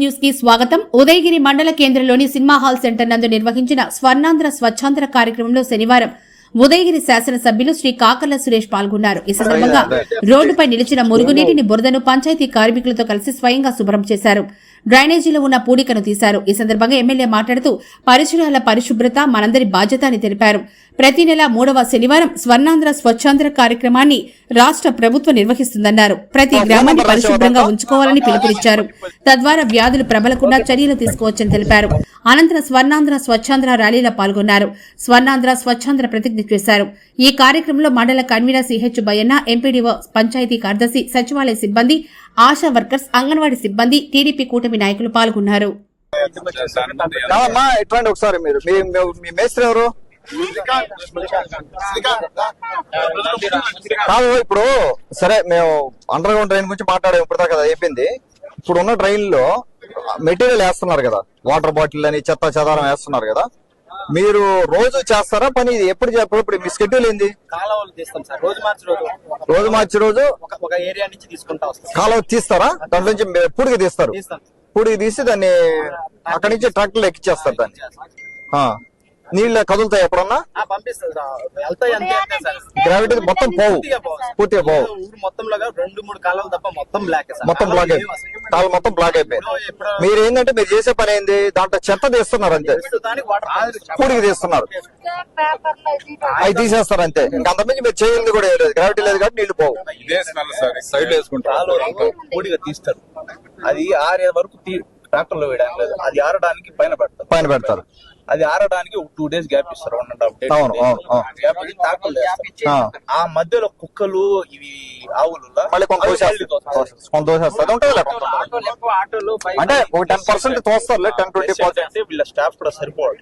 న్యూస్కి స్వాగతం. ఉదయగిరి మండల కేంద్రంలోని సినిమా హాల్ సెంటర్ నందు నిర్వహించిన స్వర్ణాంధ్ర స్వచ్ఛాంధ్ర కార్యక్రమంలో శనివారం ఉదయగిరి శాసనసభ్యులు శ్రీ కాకర్ల సురేష్ పాల్గొన్నారు. ఈ సందర్భంగా రోడ్డుపై నిలిచిన మురుగునీటిని బురదను పంచాయతీ కార్మికులతో కలిసి స్వయంగా శుభ్రం చేశారు. డ్రైనేజీలో ఉన్న పూడికను తీశారు. ఈ సందర్భంగా ఎమ్మెల్యే మాట్లాడుతూ పరిసరాల పరిశుభ్రత మనందరి బాధ్యత అని తెలిపారు. ప్రతి నెల మూడవ శనివారం స్వర్ణాంధ్ర స్వచ్ఛాంధ్ర కార్యక్రమాన్ని రాష్ట్ర ప్రభుత్వం నిర్వహిస్తుందన్నారు. ప్రతి గ్రామాన్ని పరిశుభ్రంగా ఉంచుకోవాలని పిలుపునిచ్చారు. తద్వారా వ్యాధులు ప్రబలకుండా చర్యలు తీసుకోవచ్చని తెలిపారు. అనంతరం స్వర్ణాంధ్ర స్వచ్ఛాంధ్ర ర్యాలీలో పాల్గొన్నారు. స్వర్ణాంధ్ర స్వచ్ఛాంధ్ర ప్రతిజ్ఞ చేశారు. ఈ కార్యక్రమంలో మండల convener CH Bayyanna MPDO panchayat కార్యదర్శి సచివాలయ సిబ్బంది ఆశా వర్కర్స్ అంగన్వాడీ సిబ్బంది టీడీపీ కూటమి నాయకులు పాల్గొన్నారు. ఒకసారి మీరు? మీ- మీ మేస్త్రి ఎవరు? కాదు ఇప్పుడు సరే మేము అండర్ గ్రౌండ్ ట్రైన్ గురించి మాట్లాడాము ఇప్పుడు కదా అయిపోయింది. ఇప్పుడు ఉన్న ట్రైన్లో మెటీరియల్ వేస్తున్నారు కదా వాటర్ బాటిల్ అని చెత్త చెదారం వేస్తున్నారు కదా మీరు రోజు చేస్తారా పని? ఇది ఎప్పుడు చెప్పు ఇప్పుడు మీ స్కెడ్యూల్ ఏంది? కాలువలు తీస్తాం సార్. రోజు మార్చి రోజు రోజు మార్చి రోజు? ఒక ఒక ఏరియా నుంచి తీసుకుంటా వస్తాం. కాలువ తీస్తారా? దాంట్లో నుంచి పూడికి తీస్తారు? తీస్తాం. పూడికి తీసి దాన్ని అక్కడి నుంచి ట్రాక్టర్ ఎక్కిచ్చేస్తారు దాన్ని. ఆ. నీళ్ళు కదులుతాయి ఎప్పుడన్నా? ఆ, పంపిస్తాం సార్ వెళ్తాయి అంతే అంతే సార్. గ్రావిటీ మొత్తం పోవు. పూర్తిగా పోవు సార్. పూర్తిగా పోవు. ఊరు మొత్తంలో రెండు మూడు కాలాలు తప్ప మొత్తం బ్లాక్ మొత్తం బ్లాక్ కాలు మొత్తం బ్లాక్ అయిపోయింది. మీరు ఏంటంటే మీరు చేసే పని ఏంది? దాంట్లో చెత్త తీస్తున్నారు అంతే. పూడికి తీస్తున్నారు. అవి తీసేస్తారు అంతే. ఇంకా అంతమంది మీరు చేయాలి కూడా లేదు. గ్రావిటీ లేదు కాబట్టి నీళ్ళు పోవు. ఇదే స్మెల్ సార్. సైడ్ వేసుకుంటారు. తీస్తారు. అది ఆరే వరకు తీ ట్రాక్టర్లో వేయడానికి లేదు. అది ఆరడానికి పైన పెడతారు. పైన పెడతారు. అది ఆరడానికి ఒక టూ డేస్ గ్యాప్ ఇస్తారు one and half day. Gap ఇచ్చి. ఆ. మధ్యలో కుక్కలు ఇవి ఆవులు అంటే ఒక టెన్ పర్సెంట్ తోస్తారు టెన్ ట్వంటీ పర్సెంట్ అంటే వీళ్ళ స్టాఫ్ కూడా సరిపోవాలి.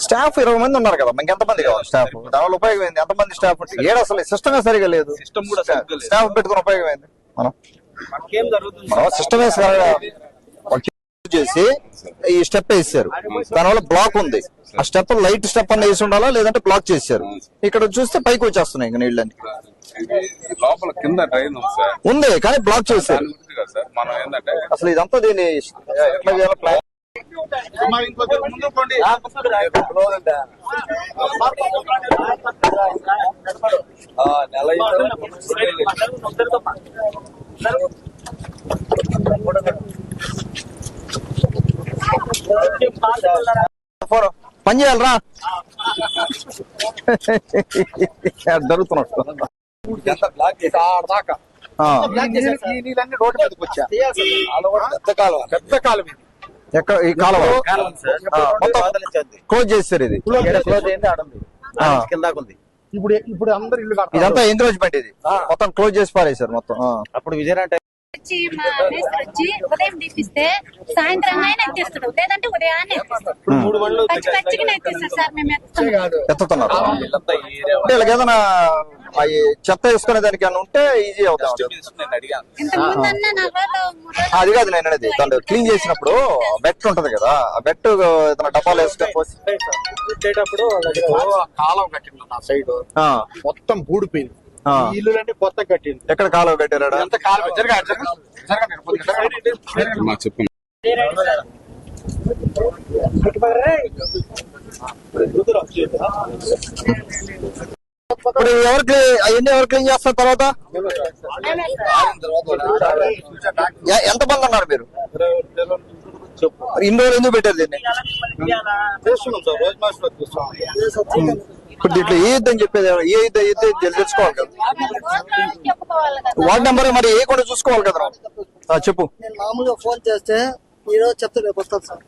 స్టాఫ్ ఇరవై మంది ఉన్నారు కదా మనకి ఎంతమంది కావాలి? స్టాఫ్ దానివల్ల ఉపయోగం ఏంది ఎంతమంది స్టాఫ్ ఏడు అసలు సిస్టమే సరిగా లేదు. సిస్టమ్ కూడా. స్టాఫ్ పెట్టుకుని ఉపయోగం ఏంది? మనం? మనకేం జరుగుతుంది? మనం సిస్టమే సరిగా వాళ్ళు చేసి ఈ స్టెప్ వేసారు. దానివల్ల బ్లాక్ ఉంది. ఆ స్టెప్ లైట్ స్టెప్ అన్న వేసి ఉండాలా లేదంటే బ్లాక్ చేశారు ఇక్కడ చూస్తే పైకి వచ్చేస్తున్నాయి ఇంకా నీళ్ళని ఇది లోపల కింద డ్రైన్ ఉంది సార్. ఉంది కానీ బ్లాక్ చేశారు దాని గురించి కదా సార్. మనం ఏంటంటే అసలు ఇదంతా దీన్ని ఎట్లా చేయాలో ప్లాన్ ఫోన్ పని చేయాలరా. జరుగుతున్నట్టు ఆ. పెద్ద కాలం ఎక్కడ? ఈ కాలువ. క్లోజ్ చేస్తారు ఇది. ఇప్పుడు ఇప్పుడు అందరు ఇల్లు ఇదంతా ఎంకరేజ్మెంట్ ఇది మొత్తం క్లోజ్ చేసి పారేశారు మొత్తం. అప్పుడు విజయనగరం టైం వచ్చి మా మేస్త్రి వచ్చి ఉదయం తీపిస్తే సాయంత్రం అయినా ఎత్తిస్తాడు. లేదంటే ఉదయాన్నే పచ్చి పచ్చిగా ఎత్తిస్తాడు సార్ మేము ఎత్తుతున్నారు. అంటే ఏదైనా అవి చెత్త వేసుకునే దానికి ఏమైనా ఉంటే ఈజీ అవుతాం అది కాదు నేను అనేది. దాంట్లో క్లీన్ చేసినప్పుడు బెట్ ఉంటది కదా. ఆ బెట్ ఏదైనా డబ్బాలు వేసుకొని పోసి పెట్టేటప్పుడు కాలం కట్టింది నా సైడ్. ఆ, మొత్తం బూడిపోయింది. ఈ ఇల్లులన్నీ కొత్త కట్టింది ఎక్కడ కాలువ కట్టారా ఎంత కాలం జరగా జరగండి మా చెప్పు. ఇప్పుడు ఎవరు క్లీన్ అవన్నీ ఎవరు క్లీన్ చేస్తారు తర్వాత? ఎ- ఎంత మంది ఉన్నారు మీరు? మరి ఇన్ని రోజులు ఎందుకు పెట్టారు దీన్ని? ఇప్పుడు దీంట్లో ఏ యుద్ధం చెప్పేది? ఏ యుద్ధం తెలు- తెలుసుకోవాలి కదా. వార్డ్ నెంబర్ మరి ఏ కూడా చూసుకోవాలి కదా చెప్పు. నేను మామూలుగా ఫోన్ చేస్తే ఈ రోజు చెప్తే రేపు వస్తాను సార్.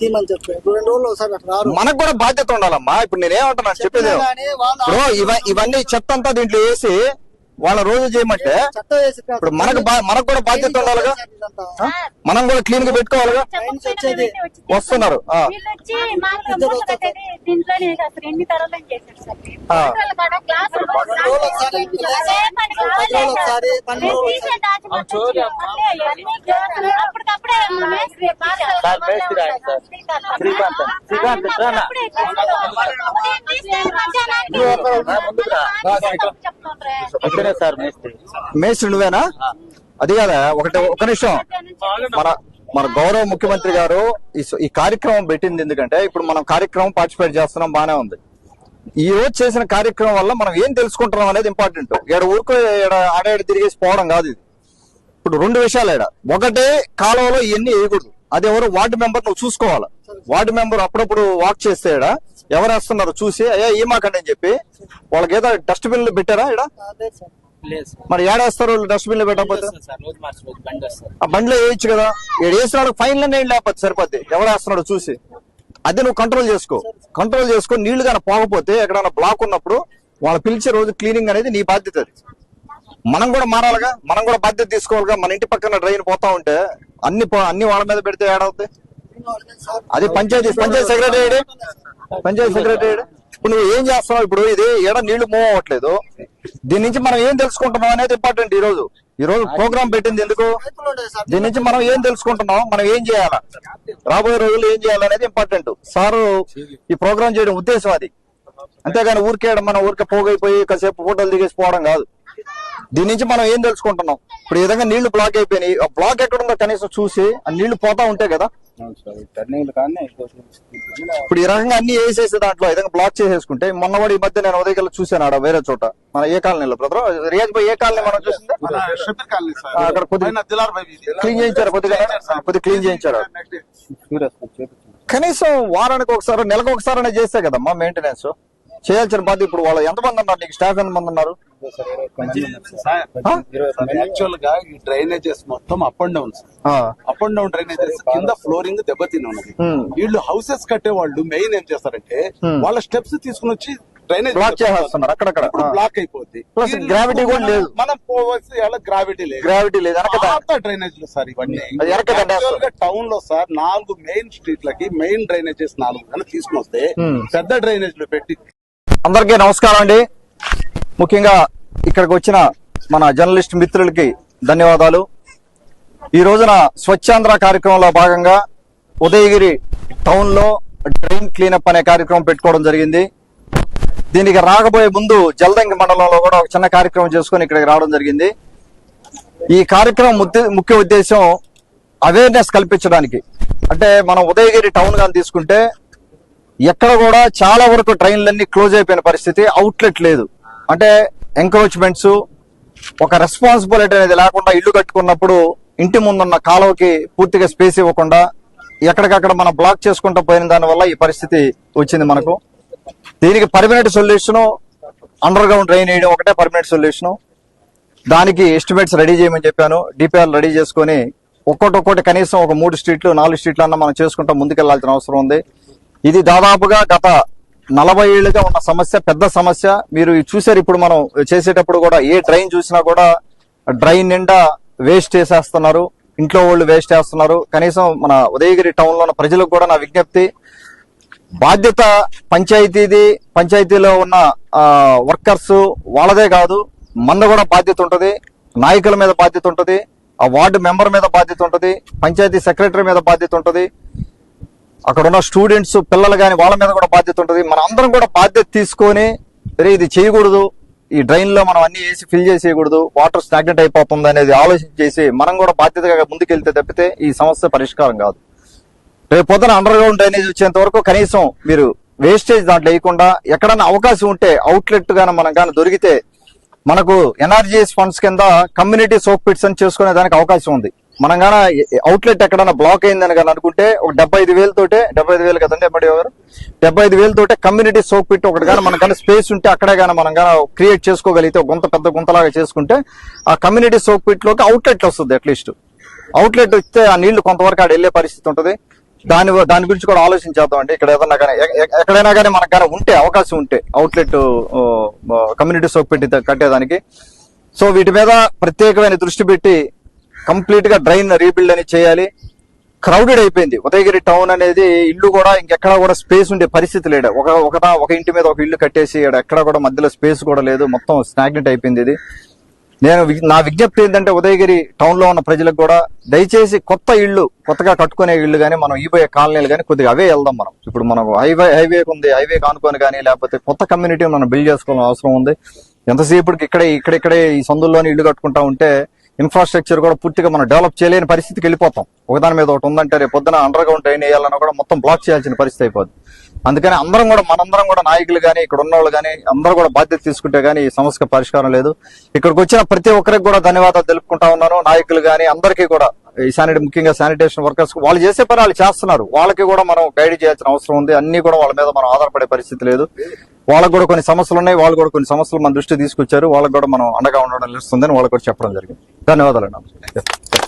తీమని చెప్పి. ఇప్పుడు రెండు రోజులు ఒకసారి అట్లా రారు. మనకు కూడా బాధ్యత ఉండాలమ్మా. ఇప్పుడు నేనేమంటున్నా? చెప్పేది ఇప్పుడు ఇవన్నీ చెత్త అంతా దీంట్లో వేసి వాళ్ళ రోజు చేయమంటే ఇప్పుడు మనకు మనకు కూడా బాధ్యత ఉండాలిగా? మనం కూడా క్లీన్గా పెట్టుకోవాలిగా? వస్తున్నారు. శ్రీకాంత్. శ్రీకాంత్, ఇక్కడే సార్ మేస్త్రి. మేస్త్రి నువ్వేనా? అది కదా? ఒకటి ఒక నిమిషం. మన మన గౌరవ ముఖ్యమంత్రి గారు ఈ కార్యక్రమం పెట్టింది ఎందుకంటే ఇప్పుడు మనం కార్యక్రమం పార్టిసిపేట్ చేస్తున్నాం బానే ఉంది. ఈ రోజు చేసిన కార్యక్రమం వల్ల మనం ఏం తెలుసుకుంటున్నాం అనేది ఇంపార్టెంట్. ఇక్కడ ఊరుకో ఆడాడు తిరిగేసి పోవడం కాదు ఇది. ఇప్పుడు రెండు విషయాలు ఈడ ఒకటే కాలువలో ఇవన్నీ వేయకూడదు. అది ఎవరు వార్డు మెంబర్ నువ్వు చూసుకోవాలి. వార్డు మెంబర్ అప్పుడప్పుడు వాక్ చేస్తే ఎవరు వేస్తున్నారు చూసి అయ్యా ఈ మాకండి అని చెప్పి వాళ్ళకి ఏదో డస్ట్బిన్లు పెట్టారా ఈడ? లేదు సార్. లేదు సార్. మరి ఏడేస్తారు వాళ్ళు డస్ట్బిన్లు పెట్టకపోతే? సార్ రోజు మార్చి రోజు బండి వస్తారు ఆ బండిలో వేయచ్చు కదా. ఏడు వేసినాడు ఫైన్లో నీళ్ళు లేకపోతే సరిపోద్ది. ఎవరు వేస్తున్నాడు చూసి. అది నువ్వు కంట్రోల్ చేసుకో. కంట్రోల్ చేసుకొని నీళ్ళు కానీ పోకపోతే ఎక్కడైనా బ్లాక్ ఉన్నప్పుడు వాళ్ళు పిలిచే రోజు క్లీనింగ్ అనేది నీ బాధ్యత అది. మనం కూడా మారాలిగా? మనం కూడా బాధ్యత తీసుకోవాలిగా మన ఇంటి పక్కన డ్రైన్ పోతా ఉంటే అన్ని అన్ని వాళ్ళ మీద పెడితే ఏడవుతాయి? అది పంచాయతీ పంచాయతీ సెక్రటరీ పంచాయతీ సెక్రటరీ ఇప్పుడు నువ్వు ఏం చేస్తున్నావు? ఇప్పుడు ఇది ఏడ నీళ్ళు మూవ్ అవ్వట్లేదు. దీని నుంచి మనం ఏం తెలుసుకుంటున్నాం అనేది ఇంపార్టెంట్ ఈ రోజు ఈ రోజు ప్రోగ్రామ్ పెట్టింది ఎందుకు? దీని నుంచి మనం ఏం తెలుసుకుంటున్నాం? మనం ఏం చేయాలా? రాబోయే రోజుల్లో ఏం చేయాలనేది ఇంపార్టెంట్ సారు ఈ ప్రోగ్రామ్ చేయడం ఉద్దేశం అది. అంతేగాని ఊరికే మనం ఊరికే పోగైపోయి కాసేపు ఫోటోలు దిగేసి పోవడం కాదు. దీని నుంచి మనం ఏం తెలుసుకుంటున్నాం? ఇప్పుడు ఈ విధంగా నీళ్ళు బ్లాక్ అయిపోయినాయి. ఆ బ్లాక్ ఎక్కడుందో కనీసం చూసి ఆ నీళ్ళు పోతా ఉంటాయి కదా? ఇప్పుడు ఈ రకంగా అన్ని వేసేసి దాంట్లో విధంగా బ్లాక్ చేసేసుకుంటే మొన్న కూడా ఈ మధ్య నేను ఉదయకల్లా చూశాను ఆడ వేరే చోట మన ఏ కాలనీలో బ్రదర్ రియాజ్ భాయ్ ఏ కాలనీ మనం చూసింది? అక్కడ కొద్దిగా-. క్లీన్ చేయించారు కొద్దిగా కొద్దిగా క్లీన్ చేయించారు. కనీసం వారానికి ఒకసారి నెలకు ఒకసారి చేస్తే కదమ్మా మెయింటెనెన్స్ చేయాల్సిన బాధ్యత ఇప్పుడు వాళ్ళు ఎంతమంది ఉన్నారు? నీకు స్టాఫ్ ఎంతమంది ఉన్నారు? యాక్చువల్గా ఈ డ్రైనేజెస్ మొత్తం up and down up and down drainages కింద ఫ్లోరింగ్ దెబ్బతిని ఉన్నది. వీళ్ళు హౌసెస్ కట్టే వాళ్ళు మెయిన్ ఏం చేస్తారంటే. వాళ్ళ స్టెప్స్ తీసుకుని వచ్చి డ్రైనేజ్ బ్లాక్ చేసేస్తున్నారు అక్కడక్కడ. బ్లాక్ అయిపోద్ది. వీళ్ళు gravity కూడా మనం- లేదు. మనం పోవాల్సి గ్రావిటీ లేదు. గ్రావిటీ లేదు పాత డ్రైనేజ్ సార్ ఇవన్నీ. టౌన్లో సార్ నాలుగు మెయిన్ స్ట్రీట్లకి మెయిన్ డ్రైనేజెస్ నాలుగు. తీసుకుని వస్తే. పెద్ద డ్రైనేజ్ పెట్టి అందరికీ నమస్కారం అండి. ముఖ్యంగా ఇక్కడికి వచ్చిన మన జర్నలిస్ట్ మిత్రులకి ధన్యవాదాలు. ఈ రోజున స్వచ్ఛాంధ్ర కార్యక్రమంలో భాగంగా ఉదయగిరి టౌన్లో డ్రైన్ క్లీనప్ అనే కార్యక్రమం పెట్టుకోవడం జరిగింది. దీనికి రాకపోయే ముందు జల్దంగి మండలంలో కూడా ఒక చిన్న కార్యక్రమం చేసుకుని ఇక్కడికి రావడం జరిగింది. ఈ కార్యక్రమం ముఖ్య ఉద్దేశం అవేర్నెస్ కల్పించడానికి. అంటే మనం ఉదయగిరి టౌన్ కానీ తీసుకుంటే ఎక్కడ కూడా చాలా వరకు ట్రైన్లన్నీ క్లోజ్ అయిపోయిన పరిస్థితి అవుట్లెట్ లేదు. అంటే ఎంక్రోచ్మెంట్స్ ఒక రెస్పాన్సిబిలిటీ అనేది లేకుండా ఇల్లు కట్టుకున్నప్పుడు ఇంటి ముందున్న కాలువకి పూర్తిగా స్పేస్ ఇవ్వకుండా ఎక్కడికక్కడ మనం బ్లాక్ చేసుకుంటూ పోయిన దానివల్ల ఈ పరిస్థితి వచ్చింది మనకు. దీనికి permanent solution underground drain వేయడం ఒకటే పర్మనెంట్ సొల్యూషన్. దానికి ఎస్టిమేట్స్ రెడీ చేయమని చెప్పాను. డిపిఆర్ రెడీ చేసుకొని ఒక్కొక్కటి కనీసం ఒక మూడు స్ట్రీట్లు నాలుగు స్ట్రీట్లు అన్న మనం చేసుకుంటూ ముందుకెళ్ళాల్సిన అవసరం ఉంది. ఇది దాదాపుగా గత నలభై ఏళ్ళుగా ఉన్న సమస్య పెద్ద సమస్య. మీరు చూసారు ఇప్పుడు మనం చేసేటప్పుడు కూడా ఏ డ్రైన్ చూసినా కూడా డ్రైన్ నిండా వేస్ట్ చేసేస్తున్నారు. ఇంట్లో వాళ్ళు వేస్ట్ చేస్తున్నారు. కనీసం మన ఉదయగిరి టౌన్లో ఉన్న ప్రజలకు కూడా నా విజ్ఞప్తి బాధ్యత పంచాయతీది పంచాయతీలో ఉన్న వర్కర్స్ వాళ్ళదే కాదు మన కూడా బాధ్యత ఉంటుంది. నాయకుల మీద బాధ్యత ఉంటుంది. ఆ వార్డు మెంబర్ మీద బాధ్యత ఉంటుంది. పంచాయతీ సెక్రటరీ మీద బాధ్యత ఉంటుంది. అక్కడ ఉన్న స్టూడెంట్స్ పిల్లలు కానీ వాళ్ళ మీద కూడా బాధ్యత ఉంటుంది. మన అందరం కూడా బాధ్యత తీసుకొని "అరే, ఇది చేయకూడదు. ఈ డ్రైన్లో మనం అన్ని వేసి ఫిల్ చేసేయకూడదు. వాటర్ స్టాగ్నెట్ అయిపోతుంది అనేది ఆలోచన చేసి మనం కూడా బాధ్యతగా ముందుకెళ్తే తప్పితే ఈ సమస్య పరిష్కారం కాదు. రేపు పొద్దున అండర్ గ్రౌండ్ డ్రైనేజ్ వచ్చేంత వరకు కనీసం మీరు వేస్టేజ్ దాంట్లో వేయకుండా ఎక్కడన్నా అవకాశం ఉంటే అవుట్లెట్ గానీ మనం కానీ దొరికితే మనకు ఎన్ఆర్జీఎస్ ఫండ్స్ కింద కమ్యూనిటీ సోప్ పిట్స్ అని చేసుకునే దానికి అవకాశం ఉంది. మనం కానీ అవుట్లెట్ ఎక్కడన్నా బ్లాక్ అయిందని కానీ అనుకుంటే ఒక డెబ్బై ఐదు వేలతోటే డెబ్బై ఐదు వేలు కదండి ఎంబడి గారు? డెబ్బై ఐదు వేలతోటే కమ్యూనిటీ సోప్ పెట్టి ఒకటి కానీ మనకన్నా స్పేస్ ఉంటే అక్కడే కానీ మనం కానీ క్రియేట్ చేసుకోగలిగితే ఒక గుంత పెద్ద గుంతలాగా చేసుకుంటే ఆ కమ్యూనిటీ సోప్ పిట్ అవుట్లెట్ వస్తుంది అట్లీస్ట్ అవుట్లెట్ వస్తే ఆ నీళ్ళు కొంతవరకు ఆడ వెళ్ళే పరిస్థితి ఉంటుంది. దాని దాని గురించి కూడా ఆలోచించేద్దాం అండి ఇక్కడ ఏదన్నా కానీ ఎక్కడైనా కానీ మనకు కానీ ఉంటే అవకాశం ఉంటే అవుట్లెట్ కమ్యూనిటీ సోప్ పెట్టి కట్టేదానికి. సో వీటి మీద ప్రత్యేకమైన దృష్టి పెట్టి కంప్లీట్గా డ్రైన్ రీబిల్డ్ అని చేయాలి. క్రౌడెడ్ అయిపోయింది. ఉదయగిరి టౌన్ అనేది ఇల్లు కూడా ఇంకెక్కడ కూడా స్పేస్ ఉండే పరిస్థితి లేడు. ఒక ఒకట ఒక ఇంటి మీద ఒక ఇల్లు కట్టేసి ఈడ ఎక్కడ కూడా మధ్యలో స్పేస్ కూడా లేదు. మొత్తం స్నాగ్నెట్ అయిపోయింది ఇది. నేను నా విజ్ఞప్తి ఏంటంటే ఉదయగిరి టౌన్లో ఉన్న ప్రజలకు కూడా దయచేసి కొత్త ఇళ్ళు కొత్తగా కట్టుకునే ఇళ్ళు కానీ మనం ఈబోయే కాలనీలు కానీ కొద్దిగా అవే వెళ్దాం మనం. ఇప్పుడు మనం హైవే హైవే ఉంది. హైవే కానుకొని కానీ లేకపోతే కొత్త కమ్యూనిటీ మనం బిల్డ్ చేసుకోవాల్సిన అవసరం ఉంది. ఎంతసేపటికి ఇక్కడే ఇక్కడిక్కడే ఈ సందుల్లోనే ఇల్లు కట్టుకుంటా ఉంటే ఇన్ఫ్రాస్ట్రక్చర్ కూడా పూర్తిగా మనం డెవలప్ చేయలేని పరిస్థితికి వెళ్ళిపోతాం. ఒకదాని మీద ఒకటి ఉందంటే రేపు పొద్దున అండర్ గ్రౌండ్ ట్రైన్ వేయాలన్నా కూడా మొత్తం బ్లాక్ చేయాల్సిన పరిస్థితి అయిపోద్ది. అందుకని అందరం కూడా మనందరం కూడా నాయకులు కానీ ఇక్కడ ఉన్న వాళ్ళు కానీ అందరూ కూడా బాధ్యత తీసుకుంటే కానీ ఈ సమస్యకు పరిష్కారం లేదు. ఇక్కడికి వచ్చిన ప్రతి ఒక్కరికి కూడా ధన్యవాదాలు తెలుపుకుంటా ఉన్నాను. నాయకులు కానీ అందరికీ కూడా ఈ శానిటీ ముఖ్యంగా శానిటేషన్ వర్కర్స్ వాళ్ళు చేసే పని వాళ్ళు చేస్తున్నారు. వాళ్ళకి కూడా మనం గైడ్ చేయాల్సిన అవసరం ఉంది. అన్ని కూడా వాళ్ళ మీద మనం ఆధారపడే పరిస్థితి లేదు. వాళ్ళకి కూడా కొన్ని సమస్యలు ఉన్నాయి. వాళ్ళు కూడా కొన్ని సమస్యలు మన దృష్టి తీసుకొచ్చారు. వాళ్ళకి కూడా మనం అండగా ఉండడం నిలుస్తుందని వాళ్ళకి కూడా చెప్పడం జరిగింది. ధన్యవాదాలు